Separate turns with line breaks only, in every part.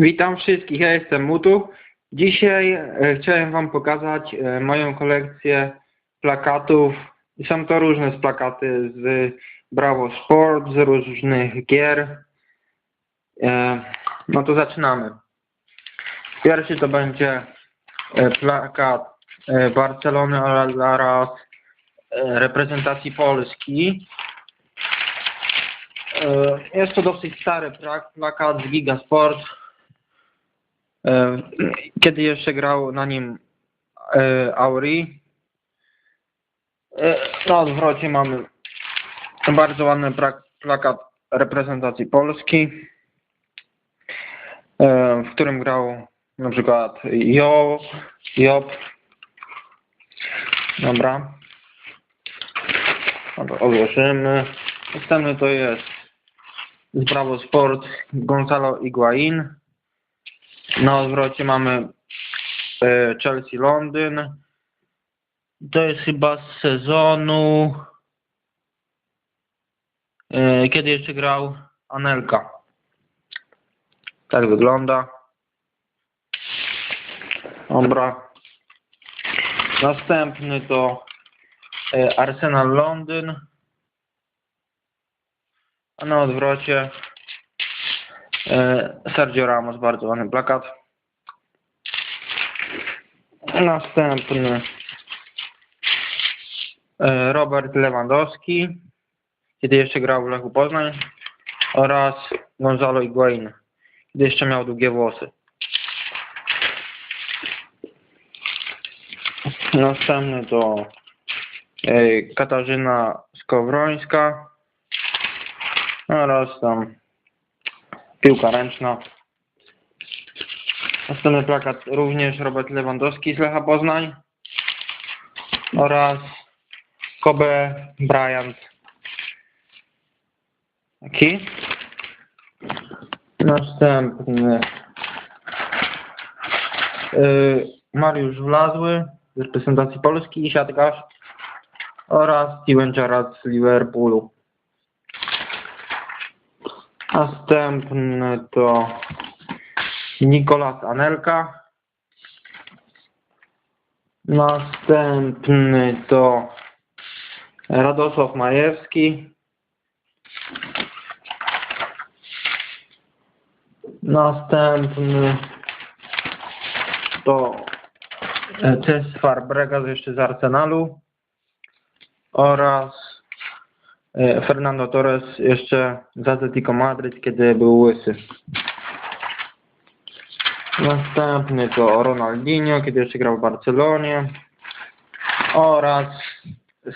Witam wszystkich, ja jestem Mutu. Dzisiaj e, chciałem Wam pokazać e, moją kolekcję plakatów. Są to różne plakaty z Bravo Sport, z różnych gier. E, No to zaczynamy. Pierwszy to będzie plakat Barcelony oraz reprezentacji Polski. Jest to dosyć stary plak- plakat z Gigasport. E, Kiedy jeszcze grał na nim e, Auri. E, Na odwrocie mamy bardzo ładny plakat reprezentacji Polski, w którym grał na przykład Jo, Job. Dobra. Odłożymy. Następny to jest z Bravo Sport Gonzalo Higuain. Na odwrocie mamy e, Chelsea Londyn. To jest chyba z sezonu e, kiedy jeszcze grał Anelka. Tak wygląda. Dobra. Następny to e, Arsenal Londyn. A na odwrocie e, Sergio Ramos, bardzo ładny plakat. Następny e, Robert Lewandowski, kiedy jeszcze grał w Lechu Poznań oraz Gonzalo Higuain, kiedy jeszcze miał długie włosy. Następny to e, Katarzyna Skowrońska oraz tam piłka ręczna. Następny plakat również Robert Lewandowski z Lecha Poznań oraz Kobe Bryant. Taki. Następny yy, Mariusz Wlazły z reprezentacji Polski i siatkarz oraz Steven Gerrard z Liverpoolu. Następny to Nikolas Anelka. Następny to Radosław Majewski. Następny to Cesar Bregas jeszcze z Arsenalu oraz e, Fernando Torres jeszcze z Atletico Madryt, kiedy był łysy. Następny to Ronaldinho, kiedy jeszcze grał w Barcelonie oraz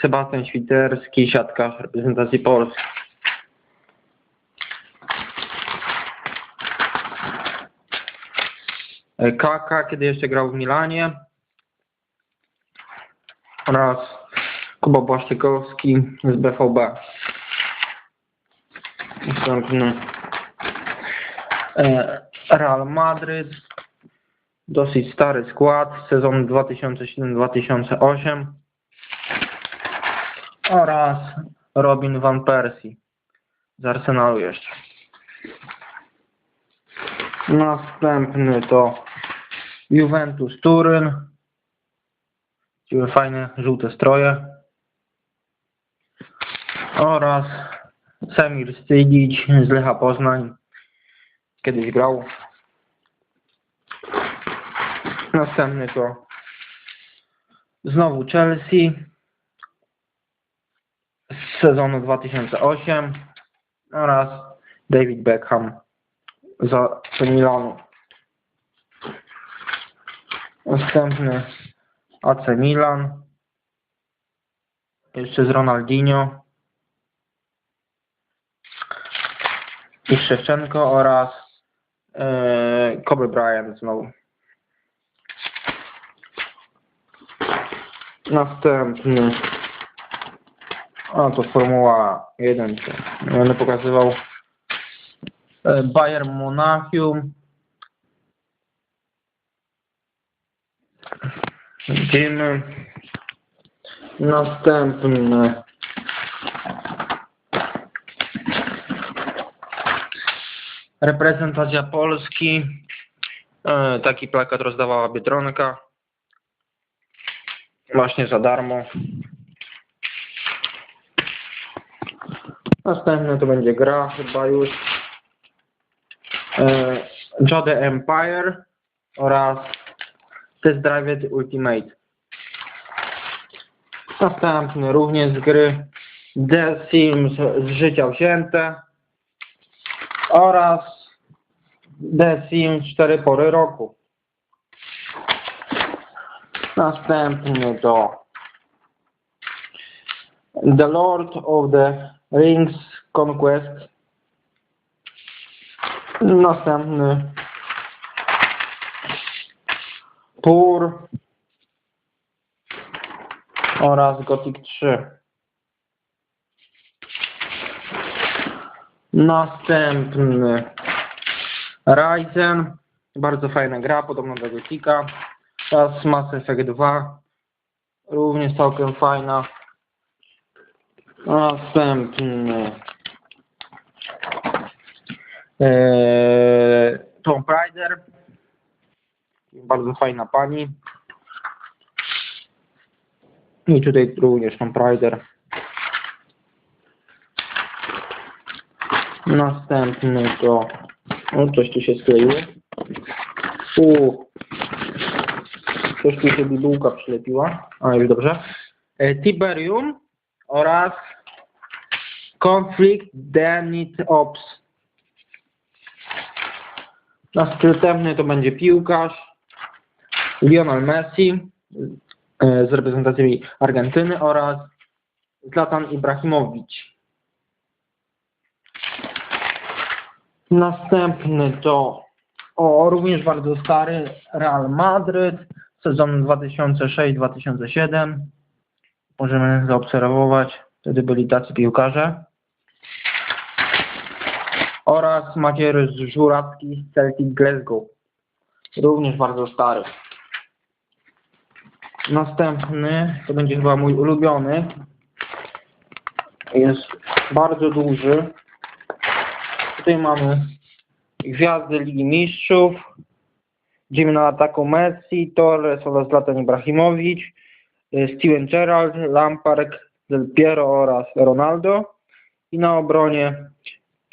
Sebastian Świterski, siatkarz reprezentacji Polski. E, Kaka, kiedy jeszcze grał w Milanie oraz Kuba Błaszczykowski z BVB. Następny e, Real Madryt. Dosyć stary skład. Sezon 2007-2008. Oraz Robin Van Persie z Arsenalu jeszcze. Następny to Juventus Turyn. Fajne żółte stroje. Oraz Semir Stygić z Lecha Poznań. Kiedyś grał. Następny to znowu Chelsea z sezonu 2008 oraz David Beckham za Milanu. Następny AC Milan. Jeszcze z Ronaldinho. I Szewczenko oraz e, Kobe Bryant znowu. Następny. A to Formuła 1. to nie Będę pokazywał. E, Bayern Monachium. Widzimy. Następny. Reprezentacja Polski. E, Taki plakat rozdawała Biedronka. Właśnie za darmo. Następny to będzie gra chyba już. E, Jade Empire oraz Test Drive Ultimate. Następny również z gry The Sims z życia wzięte oraz The Sims 4 pory roku. Następny to The Lord of the Rings Conquest. Następny Pur oraz Gothic 3. Następny Ryzen. Bardzo fajna gra, podobna do Gothica. Teraz Mass Effect 2. Również całkiem fajna. Następny eee, Tomb Raider. Bardzo fajna pani. I tutaj również Tomb Raider. Następny to... O, coś tu się skleiło. U. Coś tu się bibułka przylepiła. A, już dobrze. E, Tiberium oraz Conflict Denit Ops. Następny to będzie piłkarz Lionel Messi e, z reprezentacji Argentyny oraz Zlatan Ibrahimowicz. Następny to o, również bardzo stary Real Madryt, sezon 2006-2007. Możemy zaobserwować, wtedy byli tacy piłkarze. Oraz Maciery Żurawski z Celtic Glasgow. Również bardzo stary. Następny, to będzie chyba mój ulubiony. Jest bardzo duży. Tutaj mamy gwiazdy Ligi Mistrzów. Idziemy na ataku Messi, Torres oraz Zlatan Ibrahimowicz, y, Steven Gerrard, Lampard, Del Piero oraz Ronaldo. I na obronie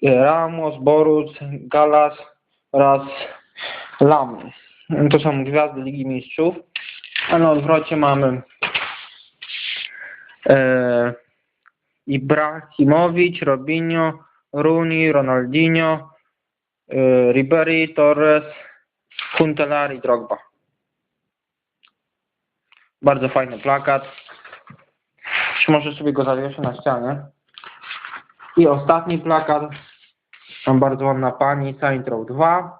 y, Ramos, Borus, Galas oraz Lam. To są gwiazdy Ligi Mistrzów. A na odwrocie mamy e, Ibrahimowicz, Robinho, Rooney, Ronaldinho, e, Ribery, Torres, Huntelaar i Drogba. Bardzo fajny plakat. Może sobie go zawieszę na ścianie. I ostatni plakat. Tam bardzo ładna pani, Saint Row 2.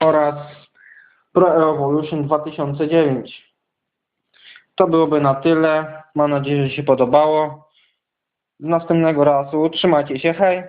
Oraz Pro Evolution 2009. To byłoby na tyle. Mam nadzieję, że się podobało. Następnego razu. Trzymajcie się. Hej!